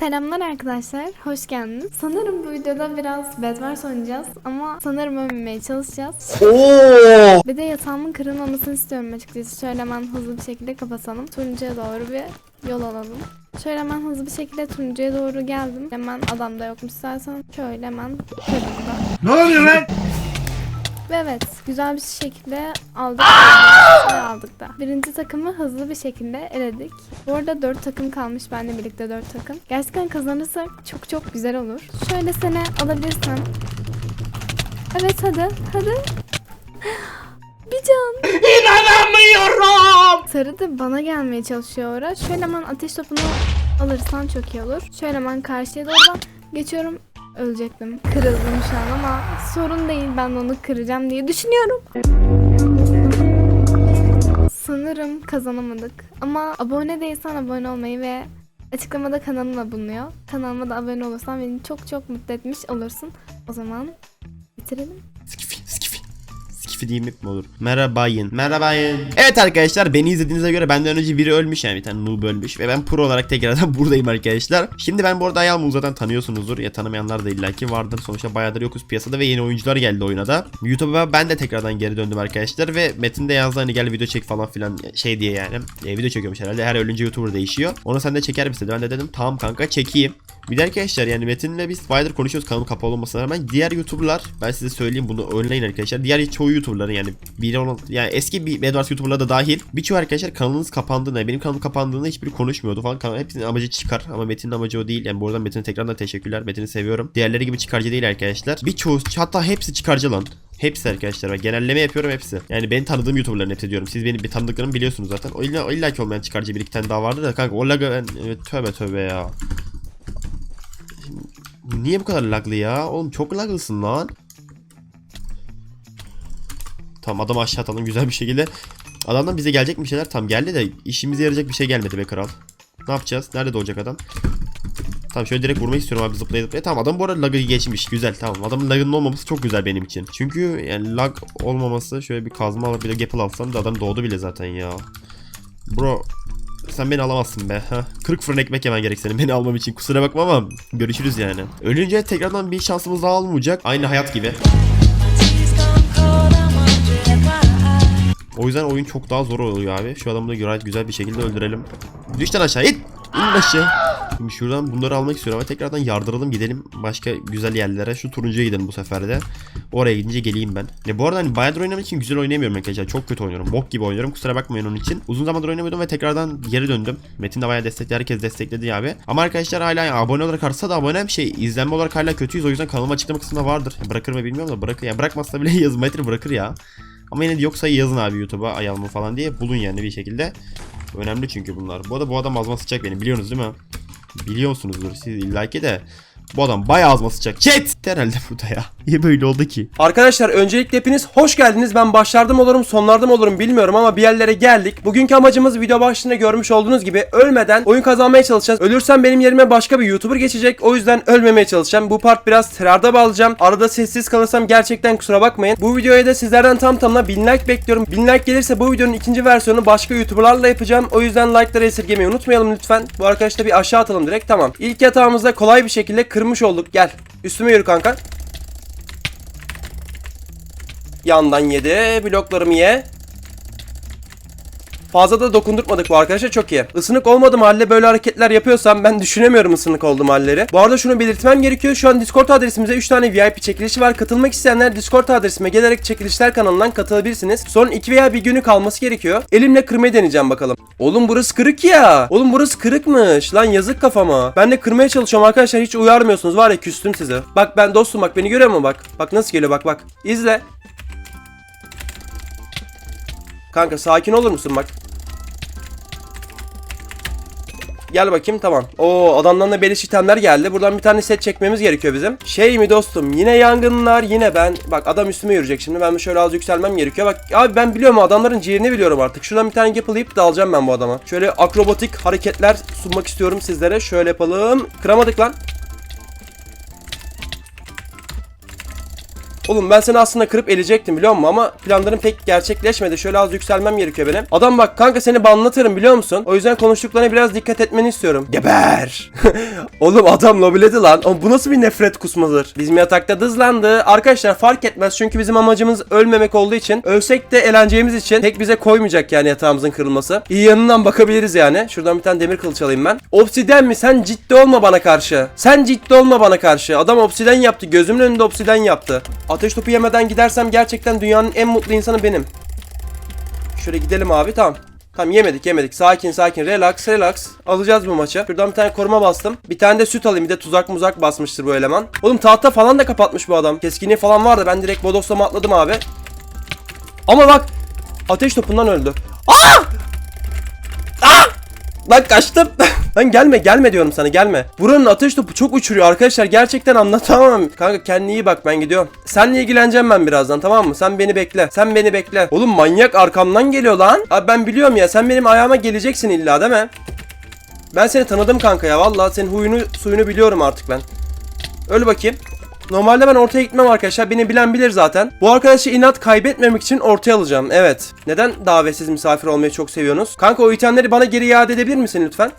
Selamlar arkadaşlar, hoş geldiniz. Sanırım bu videoda biraz Bedwars oynayacağız ama sanırım ölmemeye çalışacağız. Oo! Bir de yatağımın kırılmamasını istiyorum açıkçası. Şöyle hemen hızlı bir şekilde kapatalım. Turuncuya doğru bir yol alalım. Şöyle hemen hızlı bir şekilde turuncuya doğru geldim. Hemen adam da yokmuş zaten. Şöyle hemen. Ne oluyor lan? Ve evet güzel bir şekilde aldık. Ve aldık da. Birinci takımı hızlı bir şekilde eledik. Bu arada 4 takım kalmış benle birlikte 4 takım. Gerçekten kazanırsak çok çok güzel olur. Şöyle seni alabilirsem. Evet hadi hadi. Bir can. İnanamıyorum! Sarı da bana gelmeye çalışıyor orada. Şöyle hemen ateş topunu alırsan çok iyi olur. Şöyle hemen karşıya doğru geçiyorum. Ölecektim. Kırıldım şu an ama sorun değil ben onu kıracağım diye düşünüyorum. Sanırım kazanamadık. Ama abone değilsen abone olmayı ve açıklamada kanalıma bulunuyor. Kanalıma da abone olursan beni çok çok mutlu etmiş olursun. O zaman bitirelim. Diyeyim mi olur? Merhabayın. Merhabayın. Evet arkadaşlar beni izlediğinize göre benden önce biri ölmüş yani bir tane noob ölmüş ve ben pro olarak tekrardan buradayım arkadaşlar. Şimdi ben bu arada ayağımı zaten tanıyorsunuzdur ya tanımayanlar da illaki vardır. Sonuçta bayağıdır yokuz piyasada ve yeni oyuncular geldi oyuna da. YouTube'a ben de tekrardan geri döndüm arkadaşlar ve Metin de yazdı hani gel video çek falan filan şey diye yani. E, video çekiyormuş herhalde her ölünce YouTuber değişiyor. Onu sen de çeker misin. Ben de dedim tamam kanka çekeyim. Bir de arkadaşlar yani Metin'le biz bayağıdır konuşuyoruz kanalım kapalı olmasına rağmen diğer YouTuber'lar ben size söyleyeyim bunu önleyin arkadaşlar. Diğer çoğu YouTuber'ların yani bir olan yani eski bir Bedwars YouTuber'lar da dahil birçoğu arkadaşlar kanalınız kapandığında benim kanalım kapandığında hiçbiri konuşmuyordu falan. Kanal hepsinin amacı çıkar ama Metin'in amacı o değil. Yani bu arada Metin'e tekrardan teşekkürler. Metin'i seviyorum. Diğerleri gibi çıkarcı değil arkadaşlar. Birçoğu hatta hepsi çıkarcı lan. Hepsi arkadaşlar. Ben genelleme yapıyorum hepsi. Yani ben tanıdığım YouTuber'ların hepsi diyorum. Siz benim bir tanıdıklarımı biliyorsunuz zaten. O illa, o illa ki olmayan çıkarcı bir iki tane daha vardı da kanka o laga ben evet, tövbe tövbe ya. Niye bu kadar laglı ya? Oğlum çok laglısın lan. Tamam adam aşağı atalım güzel bir şekilde. Adamdan bize gelecek bir şeyler tam geldi de işimize yarayacak bir şey gelmedi be kral. Ne yapacağız? Nerede doğacak adam? Tamam şöyle direkt vurmak istiyorum abi zıplaya zıplaya. Tamam adam bu arada lag'ı geçmiş. Güzel tamam. Adamın lag'ının olmaması çok güzel benim için. Çünkü yani lag olmaması şöyle bir kazma alıp bir de gapple alsam da adam doğdu bile zaten ya. Bro sen beni alamazsın be. Ha. 40 fırın ekmek yemen gerek senin beni almam için. Kusura bakma ama görüşürüz yani. Ölünce tekrardan bir şansımız daha olmayacak. Aynı hayat gibi. O yüzden oyun çok daha zor oluyor abi. Şu adamı da güzel bir şekilde öldürelim. Düşten aşağı it. İn aşağı. Şimdi şuradan bunları almak istiyorum ama tekrardan yardıralım gidelim başka güzel yerlere. Şu turuncuya gidelim bu sefer de. Oraya gidince geleyim ben. Ya bu arada hani bayağıdır oynamak için güzel oynayamıyorum arkadaşlar. Çok kötü oynuyorum. Bok gibi oynuyorum. Kusura bakmayın onun için. Uzun zamandır oynamıyordum ve tekrardan geri döndüm. Metin de bayağı destekledi. Herkes destekledi abi. Ama arkadaşlar hala yani abone olarak artsa da abonem şey izlenme olarak hala kötüyüz. O yüzden kanalıma açıklama kısmında vardır. Bırakır mı bilmiyorum da bırakır. Ya bırakmazsa bile yazın. Metin bırakır ya. Ama yine de yoksa yazın abi YouTube'a ayalımı falan diye bulun yani bir şekilde. Önemli çünkü bunlar. Bu arada bu adam azma sıcak benim biliyorsunuz değil mi? Biliyorsunuzdur siz illaki de. Bu adam bayağı azma sıcak. Chat! Herhalde burada ya. Niye böyle oldu ki? Arkadaşlar öncelikle hepiniz hoş geldiniz. Ben başlarda mı olurum sonlarda mı olurum bilmiyorum ama bir yerlere geldik. Bugünkü amacımız video başlığında görmüş olduğunuz gibi ölmeden oyun kazanmaya çalışacağız. Ölürsem benim yerime başka bir YouTuber geçecek. O yüzden ölmemeye çalışacağım. Bu part biraz tırarda bağlayacağım. Arada sessiz kalırsam gerçekten kusura bakmayın. Bu videoya da sizlerden tam tamına 1000 like bekliyorum. 1000 like gelirse bu videonun ikinci versiyonunu başka YouTuber'larla yapacağım. O yüzden like'ları esirgemeyi unutmayalım lütfen. Bu arkadaşla bir aşağı atalım direkt. Tamam. İlk yatağımızda kolay bir şekilde kırmış olduk. Gel. Üstüme yürü kanka. Yandan yedi. Bloklarımı ye. Fazla da dokundurtmadık bu arkadaşa çok iyi. Isınık olmadığım halde böyle hareketler yapıyorsam ben düşünemiyorum ısınık olduğum halleri. Bu arada şunu belirtmem gerekiyor. Şu an Discord adresimizde 3 tane VIP çekilişi var. Katılmak isteyenler Discord adresime gelerek çekilişler kanalından katılabilirsiniz. Son 2 veya bir günü kalması gerekiyor. Elimle kırmayı deneyeceğim bakalım. Oğlum burası kırık ya. Oğlum burası kırıkmış. Lan yazık kafama. Ben de kırmaya çalışıyorum arkadaşlar. Hiç uyarmıyorsunuz. Var ya küstüm size. Bak ben dostum bak beni görüyor musun bak. Bak nasıl geliyor bak bak. İzle. Kanka sakin olur musun bak. Gel bakayım tamam. Oo adamdan da beleş itemler geldi. Buradan bir tane set çekmemiz gerekiyor bizim. Şey mi dostum yine yangınlar yine ben. Bak adam üstüme yürüyecek şimdi. Ben şöyle az yükselmem gerekiyor. Bak abi ben biliyorum adamların ciğerini biliyorum artık. Şuradan bir tane yapılayıp da alacağım ben bu adama. Şöyle akrobatik hareketler sunmak istiyorum sizlere. Şöyle yapalım. Kıramadık lan. Oğlum ben seni aslında kırıp elecektim biliyor musun? Ama planlarım pek gerçekleşmedi. Şöyle az yükselmem gerekiyor benim. Adam bak kanka seni banlatırım biliyor musun? O yüzden konuştuklarına biraz dikkat etmeni istiyorum. Geber. Oğlum adam lobiledi lan. Oğlum bu nasıl bir nefret kusmadır? Bizim yatakta dızlandı. Arkadaşlar fark etmez çünkü bizim amacımız ölmemek olduğu için. Ölsek de eğleneceğimiz için pek bize koymayacak yani yatağımızın kırılması. İyi yanından bakabiliriz yani. Şuradan bir tane demir kılıç alayım ben. Obsiden mi? Sen ciddi olma bana karşı. Sen ciddi olma bana karşı. Adam obsiden yaptı. Gözümün önünde obsiden yaptı. Ateş topu yemeden gidersem gerçekten dünyanın en mutlu insanı benim. Şöyle gidelim abi tamam. Tamam yemedik yemedik. Sakin sakin. Relax relax. Alacağız bu maçı. Şuradan bir tane koruma bastım. Bir tane de süt alayım. Bir de tuzak muzak basmıştır bu eleman. Oğlum tahta falan da kapatmış bu adam. Keskinliği falan vardı. Ben direkt bodoslama atladım abi. Ama bak. Ateş topundan öldü. Aa! Aa! Lan kaçtım. Lan gelme gelme diyorum sana gelme. Buranın ateş topu çok uçuruyor arkadaşlar. Gerçekten anlatamam. Kanka kendine iyi bak ben gidiyorum. Seninle ilgileneceğim ben birazdan tamam mı? Sen beni bekle. Sen beni bekle. Oğlum manyak arkamdan geliyor lan. Abi ben biliyorum ya sen benim ayağıma geleceksin illa değil mi? Ben seni tanıdım kanka ya. Vallahi senin huyunu suyunu biliyorum artık ben. Öl bakayım. Normalde ben ortaya gitmem arkadaşlar. Beni bilen bilir zaten. Bu arkadaşı inat kaybetmemek için ortaya alacağım. Evet. Neden davetsiz misafir olmayı çok seviyorsunuz? Kanka o itemleri bana geri iade edebilir misin lütfen?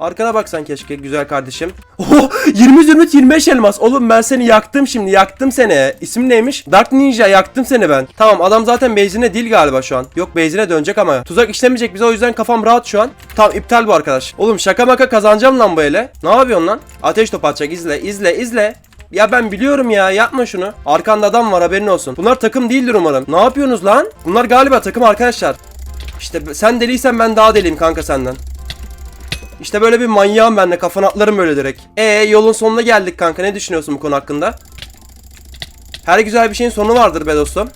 Arkana baksan keşke güzel kardeşim. Oh 20 zümrüt 25 elmas. Oğlum ben seni yaktım şimdi yaktım seni. İsmin neymiş? Dark Ninja yaktım seni ben. Tamam adam zaten base'ine değil galiba şu an. Yok base'ine dönecek ama. Tuzak işlemeyecek bize o yüzden kafam rahat şu an. Tamam iptal bu arkadaş. Oğlum şaka maka kazanacağım lan bu ele. Ne yapıyorsun lan? Ateş top atacak izle izle izle. Ya ben biliyorum ya yapma şunu. Arkanda adam var haberin olsun. Bunlar takım değildir umarım. Ne yapıyorsunuz lan? Bunlar galiba takım arkadaşlar. İşte sen deliysen ben daha deliyim kanka senden. İşte böyle bir manyağım ben de kafana atlarım böyle direkt. E yolun sonuna geldik kanka ne düşünüyorsun bu konu hakkında? Her güzel bir şeyin sonu vardır be dostum.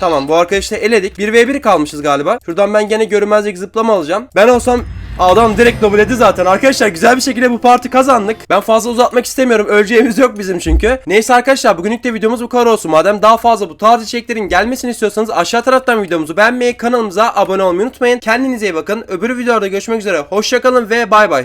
Tamam bu arkadaşı da eledik. 1v1 kalmışız galiba. Şuradan ben gene görünmezlik zıplama alacağım. Ben olsam adam direkt dobledi zaten. Arkadaşlar güzel bir şekilde bu parti kazandık. Ben fazla uzatmak istemiyorum. Öleceğimiz yok bizim çünkü. Neyse arkadaşlar bugünlük de videomuz bu kadar olsun. Madem daha fazla bu tarz içeriklerin gelmesini istiyorsanız aşağı taraftan videomuzu beğenmeyi, kanalımıza abone olmayı unutmayın. Kendinize iyi bakın. Öbür videoda görüşmek üzere. Hoşçakalın ve bay bay.